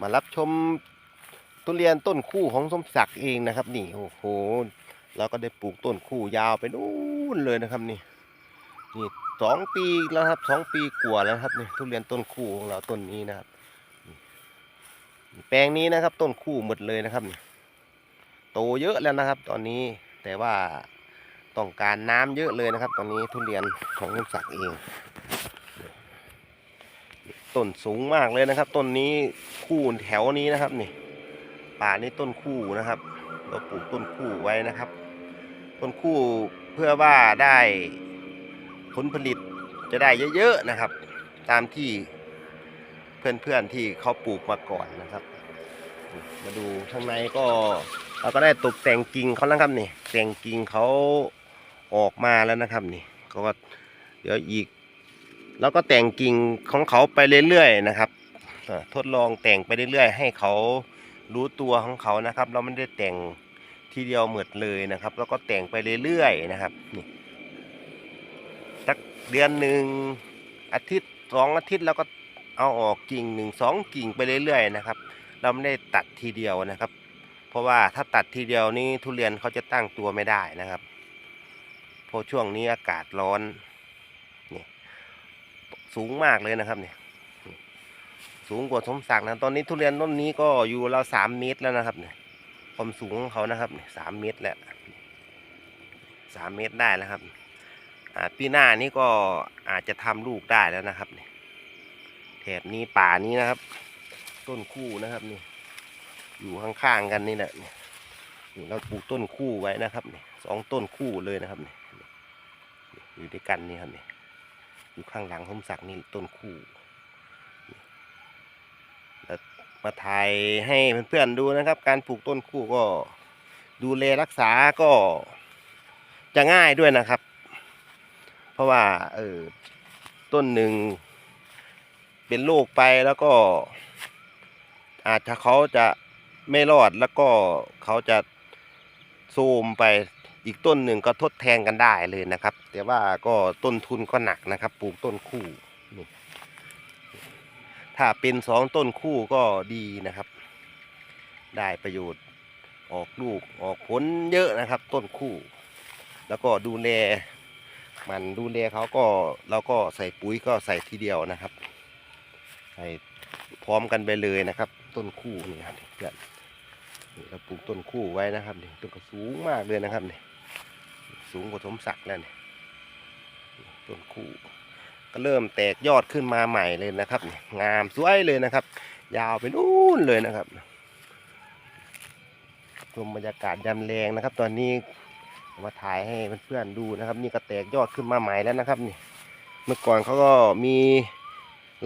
มารับชมทุเรียนต้นคู่ของสมศักดิ์เองนะครับ นี่โอ้โหเราก็ได้ปลูกต้นคู่ยาวไปนู่นเลยนะครับนี่นี่สองปีแล้วครับสองปีกว่าแล้วครับนี่ทุเรียนต้นคู่ของเราต้นนี้นะครับนี่แปลงนี้นะครับต้นคู่หมดเลยนะครับนี่โตเยอะแล้วนะครับ ตอนนี้แต่ว่าต้องการน้ำเยอะเลยนะครับ ตอนนี้ทุเรียนของสมศักดิ์เอง ต้นสูงมากเลยนะครับ ต้นนี้คู่แถวนี้นะครับนี่ ป่านี้ต้นคู่นะครับ เราปลูกต้นคู่ไว้นะครับ ต้นคู่เพื่อว่าได้ผลผลิตจะได้เยอะๆนะครับ ตามที่เพื่อนๆที่เขาปลูกมาก่อนนะครับ มาดูข้างในก็เราก็ได้ตกแต่งกิ่งเขาแล้วครับนี่แต่งกิ่งเขาออกมาแล้วนะครับนี่ก็เดี๋ยวอีก แล้วก็แต่งกิ่งของเขาไปเรื่อยๆนะครับทดลองแต่งไปเรื่อยๆ ให้เขารู้ตัวของเขานะครับ เราไม่ได้แต่งทีเดียวหมดเลยนะครับ แล้วก็แต่งไปเรื่อยๆนะครับนี่สักเดือนหนึ่งอาทิตย์สองอาทิตย์แล้วก็เอาออกกิ่งหนึ่งสองกิ่งไปเรื่อยๆนะครับ เราไม่ได้ตัดทีเดียวนะครับ เพราะว่าถ้าตัดทีเดียวนี่ทุเรียนเขาจะตั้งตัวไม่ได้นะครับเพราะช่วงนี้อากาศร้อน สูงมากเลยนะครับเนี่ยสูงกว่าสมศักดิ์นะตอนนี้ทุเรียนต้นนี้ก็อยู่เราสามเมตรแล้วนะครับเนี่ยความสูงของเขานะครับเนี่ยสามเมตรแล้วสามเมตรได้แล้วครับอ่าปีหน้านี้ก็อาจจะทำลูกได้แล้วนะครับเนี่ยแถบนี้ป่านี้นะครับ ต้นคู่นะครับนี่อยู่ข้างๆกันนี่แหละเนี่ยนี่เราปลูกต้นคู่ไว้นะครับเนี่ยสองต้นคู่เลยนะครับเนี่ยอยู่ด้วยกันนี่ครับเนี่ย อยู่ข้างหลังผมสักนี่ต้นคู่แล้วมาถ่ายให้เพื่อนๆดูนะครับ การปลูกต้นคู่ก็ดูแลรักษาก็จะง่ายด้วยนะครับ เพราะว่าเออต้นหนึ่งเป็นโรคไปแล้วก็ อาจจะเขาจะไม่รอดแล้วก็เขาจะโทรมไป อีกต้นหนึ่งก็ทดแทนกันได้เลยนะครับ แต่ว่าก็ต้นทุนก็หนักนะครับปลูกต้นคู่นี่ถ้าเป็นสองต้นคู่ก็ดีนะครับ ได้ประโยชน์ออกลูกออกผลเยอะนะครับ ต้นคู่ แล้วก็ดูแลมันดูแลเขาก็เราก็ใส่ปุ๋ยก็ใส่ทีเดียวนะครับ ใส่พร้อมกันไปเลยนะครับ ต้นคู่นี่ครับเพื่อน เราปลูกต้นคู่ไว้นะครับนี่ต้นก็สูงมากเลยนะครับนี่สูงกว่าสมศักดิ์แล้วเนี่ยต้นคู่ ก็เริ่มแตกยอดขึ้นมาใหม่เลยนะครับนี่งามสวยเลยนะครับ ยาวไปนู่นเลยนะครับชมบรรยากาศยามแรงนะครับ ตอนนี้มาถ่ายให้เพื่อนๆดูนะครับ นี่ก็แตกยอดขึ้นมาใหม่แล้วนะครับนี่เมื่อก่อนเขาก็มี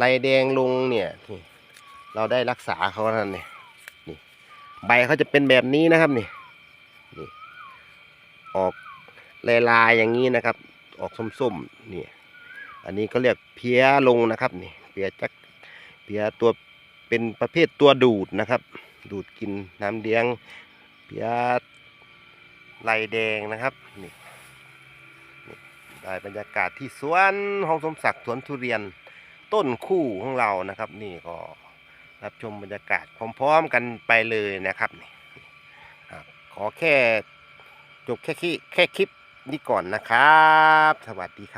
ลายแดงลงเนี่ยนี่เราได้รักษาเขานั่นเนี่ยนี่ ใบเขาจะเป็นแบบนี้นะครับนี่นี่ออกลายลายๆอย่างนี้นะครับ ออกส้มๆนี่อันนี้เขาเรียกเพี้ยลงนะครับนี่เพี้ยจักเพี้ยตัวเป็นประเภทตัวดูดนะครับ ดูดกินน้ำเลี้ยงเพี้ยลายแดงนะครับนี่นี่ได้บรรยากาศที่สวนห้องสมศักดิ์สวนทุเรียนต้นคู่ของเรานะครับ นี่ก็ รับชมบรรยากาศพร้อมๆกันไปเลยนะครับนี่ขอแค่จบแค่คลิแค่คลิปนี้ก่อนนะครับ สวัสดีครับ